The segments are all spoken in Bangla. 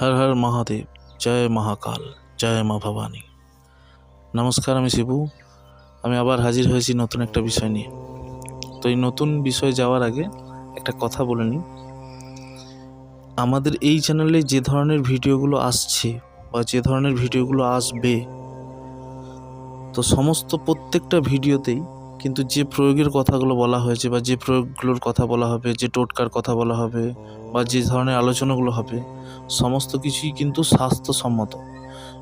হর হর মহাদেব, জয় মহাকাল, জয় মা ভবানী। নমস্কার আমি শিবু। আমি আবার হাজির হয়েছি নতুন একটা বিষয় নিয়ে। তো এই নতুন বিষয়ে যাওয়ার আগে একটা কথা বলে নিই। আমাদের এই চ্যানেলে যে ধরনের ভিডিওগুলো আসছে বা যে ধরনের ভিডিওগুলো আসবে, তো সমস্ত প্রত্যেকটা ভিডিওতেই কিন্তু যে প্রয়োগের কথাগুলো বলা হয়েছে বা যে প্রয়োগগুলোর কথা বলা হবে, যে টোটকার কথা বলা হবে বা যে ধরনের আলোচনাগুলো হবে, সমস্ত কিছুই কিন্তু স্বাস্থ্যসম্মত।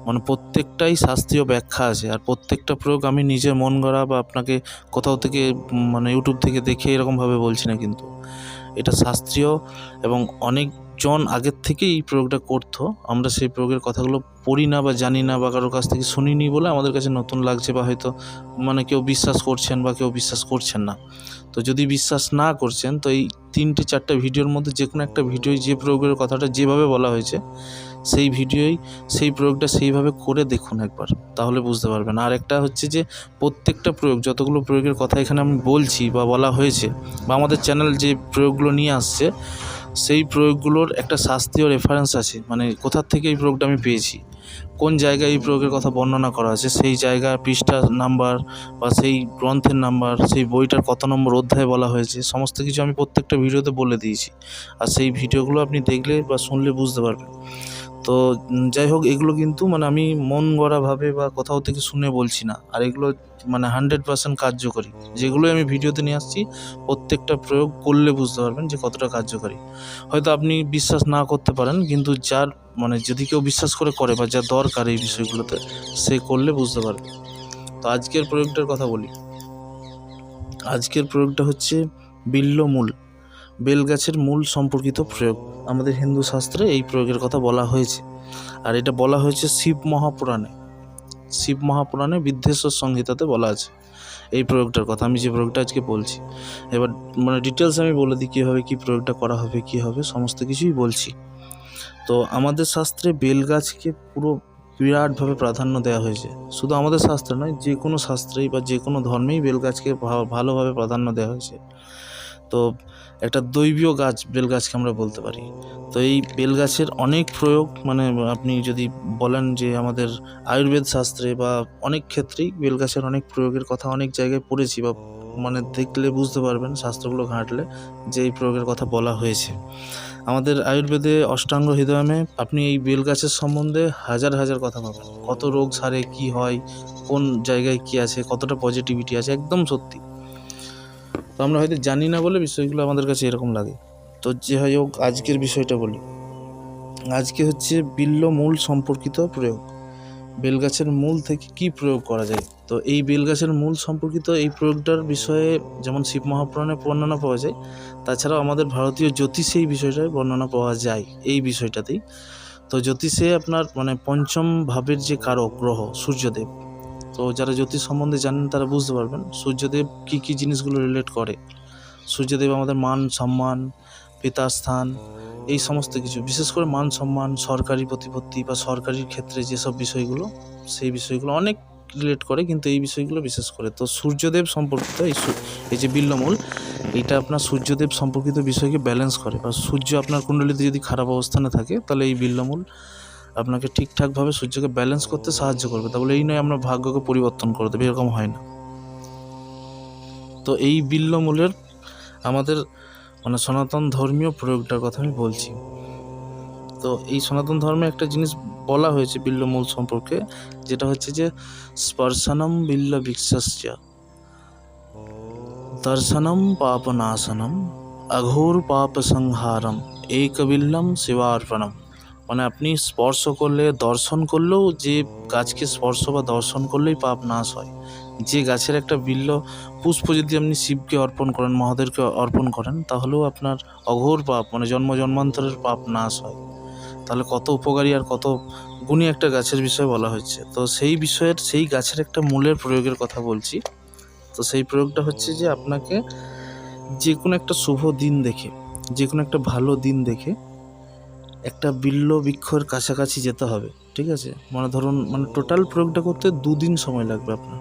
মানে প্রত্যেকটাই শাস্ত্রীয় ব্যাখ্যা আছে। আর প্রত্যেকটা প্রয়োগ আমি নিজের মন গড়া বা আপনাকে কোথাও থেকে মানে ইউটিউব থেকে দেখে এরকমভাবে বলছি না কিন্তু। এটা শাস্ত্রীয় এবং অনেকজন আগের থেকেই এই প্রয়োগটা করতো। আমরা সেই প্রয়োগের কথাগুলো পড়ি না বা জানি না বা কারোর কাছ থেকে শুনিনি বলে আমাদের কাছে নতুন লাগছে বা হয়তো মানে কেউ বিশ্বাস করছেন বা কেউ বিশ্বাস করছেন না। তো যদি বিশ্বাস না করছেন, তো এই তিনটে চারটে ভিডিওর মধ্যে যে কোনো একটা ভিডিও যে প্রয়োগের কথাটা যেভাবে বলা হয়েছে সেই ভিডিওই, সেই প্রয়োগটা সেইভাবে করে দেখুন একবার, তাহলে বুঝতে পারবেন। আর একটা হচ্ছে যে, প্রত্যেকটা প্রয়োগ, যতগুলো প্রয়োগের কথা এখানে আমি বলছি বা বলা হয়েছে, বা আমাদের চ্যানেল যে প্রয়োগগুলো নিয়ে আসছে, সেই প্রয়োগগুলোর একটা শাস্ত্রীয় রেফারেন্স আছে। মানে কোথার থেকে এই প্রয়োগটা আমি পেয়েছি? কোন জায়গায় এই প্রয়োগের কথা বর্ণনা করা আছে? সেই জায়গা, পৃষ্ঠার নাম্বার বা সেই গ্রন্থের নাম্বার সেই বইটার কত নম্বর অধ্যায় বলা হয়েছে, সমস্ত কিছু আমি প্রত্যেকটা ভিডিওতে বলে দিয়েছি। আর সেই ভিডিওগুলো আপনি দেখলে বা শুনলে বুঝতে পারবেন। তো যাই হোক এগুলো কিন্তু মানে আমি মন গড়াভাবে বা কোথাও থেকে শুনে বলছি না। আর এগুলো মানে হান্ড্রেড পার্সেন্ট কার্যকরী। যেগুলো আমি ভিডিওতে নিয়ে আসছি, প্রত্যেকটা প্রয়োগ করলে বুঝতে পারবেন যে কতটা কার্যকরী। হয়তো আপনি বিশ্বাস না করতে পারেন, কিন্তু যার মানে যদি কেউ বিশ্বাস করে করে বা যা দরকার এই বিষয়গুলোতে, সে করলে বুঝতে পারবে। তো আজকের প্রয়োগটার কথা বলি। আজকের প্রয়োগটা হচ্ছে বিল্লমূল। বেলগাছের মূল সম্পর্কিত প্রয়োগ। আমাদের হিন্দু শাস্ত্রে এই প্রয়োগের কথা বলা হয়েছে। আর এটা বলা হয়েছে শিব মহাপুরাণে। শিব মহাপুরাণে বিদ্বেশ্বর সংহিতাতে বলা আছে। এই প্রয়োগটার কথা। আমি যে প্রয়োগটা আজকে বলছি, এবার মানে ডিটেলস আমি বলে দিই কীভাবে কী প্রয়োগটা করা হবে, কী হবে, সমস্ত কিছুই বলছি। তো আমাদের শাস্ত্রে বেলগাছকে পুরো বিরাটভাবে প্রাধান্য দেওয়া হয়েছে। শুধু আমাদের শাস্ত্রে নয়, যে কোনো শাস্ত্রেই বা যে কোনো ধর্মেই বেলগাছকে ভালোভাবে প্রাধান্য দেওয়া হয়েছে। তো একটা দৈবীয় গাছ বেলগাছকে আমরা বলতে পারি। তো এই বেলগাছের অনেক প্রয়োগ মানে আপনি যদি বলেন যে আমাদের আয়ুর্বেদ শাস্ত্রে বা অনেক ক্ষেত্রেই বেলগাছের অনেক প্রয়োগের কথা অনেক জায়গায় পড়েছি বা মানে দেখলে বুঝতে পারবেন, শাস্ত্রগুলো ঘাঁটলে যে এই প্রয়োগের কথা বলা হয়েছে। আমাদের আয়ুর্বেদে অষ্টাঙ্গ হৃদয়মে আপনি এই বেলগাছের সম্বন্ধে হাজার হাজার কথা পাবেন। কত রোগ সারে, কি হয়, কোন জায়গায় কি আছে, কতটা পজিটিভিটি আছে, একদম সত্যি। তো আমরা হয়তো জানি না বলে বিষয়গুলো আমাদের কাছে এরকম লাগে। তো যে হয় হোক, আজকের বিষয়টা বলি। আজকে হচ্ছে বিল্ল মূল সম্পর্কিত প্রয়োগ। বেলগাছের মূল থেকে কি প্রয়োগ করা যায়? তো এই বেলগাছের মূল সম্পর্কিত এই প্রয়োগটার বিষয়ে যেমন শিব মহাপুরাণে বর্ণনা পাওয়া যায়, তাছাড়াও আমাদের ভারতীয় জ্যোতিষে এই বিষয়টায় বর্ণনা পাওয়া যায় এই বিষয়টাতেই। তো জ্যোতিষে আপনার মানে পঞ্চম ভাবের যে কারক, গ্রহ, সূর্যদেব তো যারা জ্যোতিষ সম্বন্ধে জানেন তারা বুঝতে পারবেন সূর্যদেব কী কী জিনিসগুলো রিলেট করে। সূর্যদেব আমাদের মান সম্মান পিতাস্থান এই সমস্ত কিছু। বিশেষ করে মান সম্মান, সরকারি প্রতিপত্তি বা সরকারি ক্ষেত্রে যেসব বিষয়গুলো, সেই বিষয়গুলো অনেক রিলেট করে কিন্তু এই বিষয়গুলো বিশেষ করে। তো সূর্যদেব সম্পর্কিত এই এই যে বিল্লমূল, এইটা আপনার সূর্যদেব সম্পর্কিত বিষয়কে ব্যালেন্স করে। বা সূর্য আপনার কুণ্ডলিতে যদি খারাপ অবস্থানে থাকে, তাহলে এই বিল্লমূল আপনাকে ঠিকঠাকভাবে সূর্যকে ব্যালেন্স করতে সাহায্য করবে। তাহলে এই নয় আমরা ভাগ্যকে পরিবর্তন করে দেবে এরকম হয় না। তো এই বিল্লমূলের আমাদের মানে সনাতন ধর্মীয় প্রয়োগটার কথা আমি বলছি। তো এই সনাতন ধর্মে একটা জিনিস বলা হয়েছে বিল্লমূল সম্পর্কে যেটা হচ্ছে যে স্পর্শনম বিল্ল বিশ্বস্য দর্শনম পাপনাশনম অঘোর পাপ সংহারম একবিল্লম শিবার্পণম। মানে আপনি স্পর্শ করলে, দর্শন করলেও যে গাছকে স্পর্শ বা দর্শন করলেই পাপ নাশ হয়। যে গাছের একটা বিল্ল পুষ্প যদি আপনি শিবকে অর্পণ করেন, মহাদেবকে অর্পণ করেন, তাহলেও আপনার অঘোর পাপ মানে জন্ম জন্মান্তরের পাপ নাশ হয়। তাহলে কত উপকারী আর কত গুণী একটা গাছের বিষয়ে বলা হচ্ছে তো সেই বিষয়ের, সেই গাছের একটা মূলের প্রয়োগের কথা বলছি। তো সেই প্রয়োগটা হচ্ছে যে, আপনাকে যে কোনো একটা শুভ দিন দেখে যে কোনো একটা ভালো দিন দেখে একটা বিল্ল বৃক্ষর কাছাকাছি যেতে হবে, ঠিক আছে? মানে ধরুন মানে টোটাল প্রয়োগটা করতে দুদিন সময় লাগবে আপনার।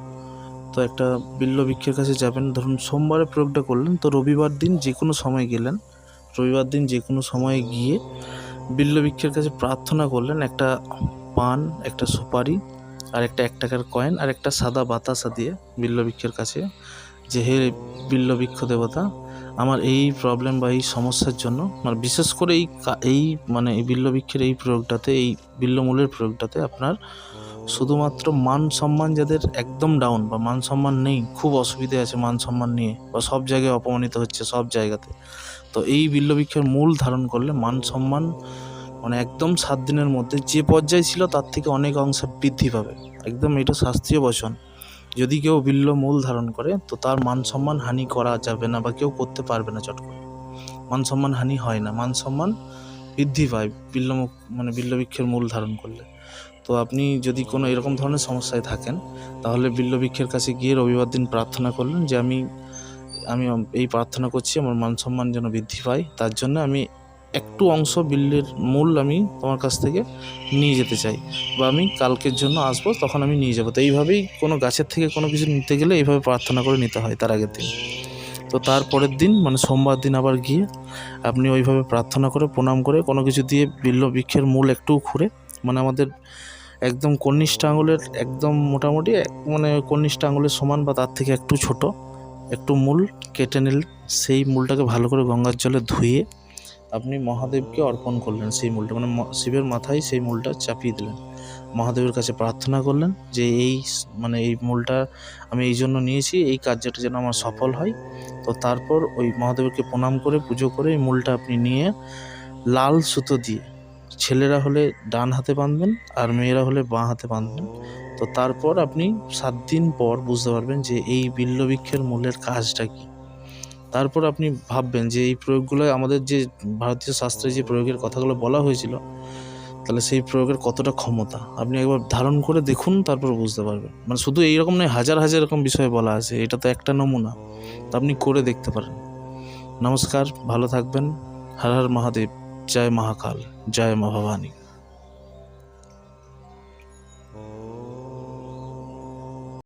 তো একটা বিল্ল বৃক্ষের কাছে যাবেন, ধরুন সোমবারে প্রয়োগটা করলেন, তো রবিবার দিন যে কোনো সময় গেলেন, রবিবার দিন যে কোনো সময়ে গিয়ে বিল্লবৃক্ষের কাছে প্রার্থনা করলেন, একটা পান, একটা সুপারি, আর একটা এক টাকার কয়েন, আর একটা সাদা বাতাসা দিয়ে বিল্লবৃক্ষের কাছে যে হে বিল্লবৃক্ষ দেবতা, আমার এই প্রবলেম বা এই সমস্যার জন্য মানে বিশেষ করে এই এই মানে এই বিল্লবৃক্ষের এই প্রয়োগটাতে, এই বিল্লমূলের প্রয়োগটাতে আপনার শুধুমাত্র মান সম্মান যাদের একদম ডাউন বা মান সম্মান নেই, খুব অসুবিধে আছে মান সম্মান নিয়ে বা সব জায়গায় অপমানিত হচ্ছে সব জায়গাতে। তো এই বিল্লবৃক্ষের মূল ধারণ করলে মান সম্মান মানে একদম সাত দিনের মধ্যে যে পর্যায়ে ছিল তার থেকে অনেক অংশে বৃদ্ধি পাবে। একদম এটা শাস্ত্রীয় বচন। যদি কেউ বিল্ল মূল ধারণ করে, তো তার মান সম্মান হানি করা যাবে না বা কেউ করতে পারবে না চট করে। মান সম্মান হানি হয় না। মান সম্মান বৃদ্ধি পায় বিল্ল মানে বিল্লবৃক্ষের মূল ধারণ করলে। তো আপনি যদি কোনো এরকম ধরনের সমস্যায় থাকেন, তাহলে বিল্লবৃক্ষের কাছে গিয়ে রবিবার দিন প্রার্থনা করলেন যে, আমি আমি এই প্রার্থনা করছি, আমার মান সম্মান যেন বৃদ্ধি পায়। তার জন্য আমি একটু অংশ বিল্লের মূল আমি তোমার কাছ থেকে নিয়ে যেতে চাই বা আমি কালকের জন্য আসব, তখন আমি নিয়ে যাব। তো এইভাবেই কোনো গাছের থেকে কোনো কিছু নিতে গেলে এইভাবে প্রার্থনা করে নিতে হয় তার আগের দিন। তো তার পরের দিন মানে সোমবার দিন আবার গিয়ে আপনি ওইভাবে প্রার্থনা করে, প্রণাম করে, কোনো কিছু দিয়ে বিল্ল বৃক্ষের মূল একটু খুঁড়ে মানে আমাদের একদম কনিষ্ঠ আঙুলের, একদম মোটামুটি মানে কনিষ্ঠ আঙুলের সমান বা তার থেকে একটু ছোট, একটু মূল কেটে নিল সেই মূলটাকে ভালো করে গঙ্গার জলে ধুয়ে আপনি মহাদেবকে অর্পণ করলেন সেই মূলটা মানে শিবের মাথায় সেই মূলটা চাপিয়ে দিলেন। মহাদেবের কাছে প্রার্থনা করলেন যে এই মানে এই মূলটা আমি এই জন্য নিয়েছি, এই কার্যটা যেন আমার সফল হয়। তো তারপর ওই মহাদেবকে প্রণাম করে, পুজো করে এই মূলটা আপনি নিয়ে লাল সুতো দিয়ে ছেলেরা হলে ডান হাতে বাঁধবেন আর মেয়েরা হলে বাঁ হাতে বাঁধবেন। তো তারপর আপনি সাত দিন পর বুঝতে পারবেন যে এই বিল্লবৃক্ষের মূলের কাজটা কী। তারপর আপনি ভাববেন যে এই প্রয়োগগুলো আমাদের যে ভারতীয় শাস্ত্রে যে প্রয়োগের কথাগুলো বলা হয়েছিল, তাহলে সেই প্রয়োগের কতটা ক্ষমতা? আপনি একবার ধারণ করে দেখুন, তারপর বুঝতে পারবেন। মানে শুধু এইরকম নয়, হাজার হাজার এরকম বিষয়ে বলা আছে, এটা তো একটা নমুনা। তা আপনি করে দেখতে পারেন। নমস্কার, ভালো থাকবেন। হর হর মহাদেব, জয় মহাকাল, জয় মা ভবানী।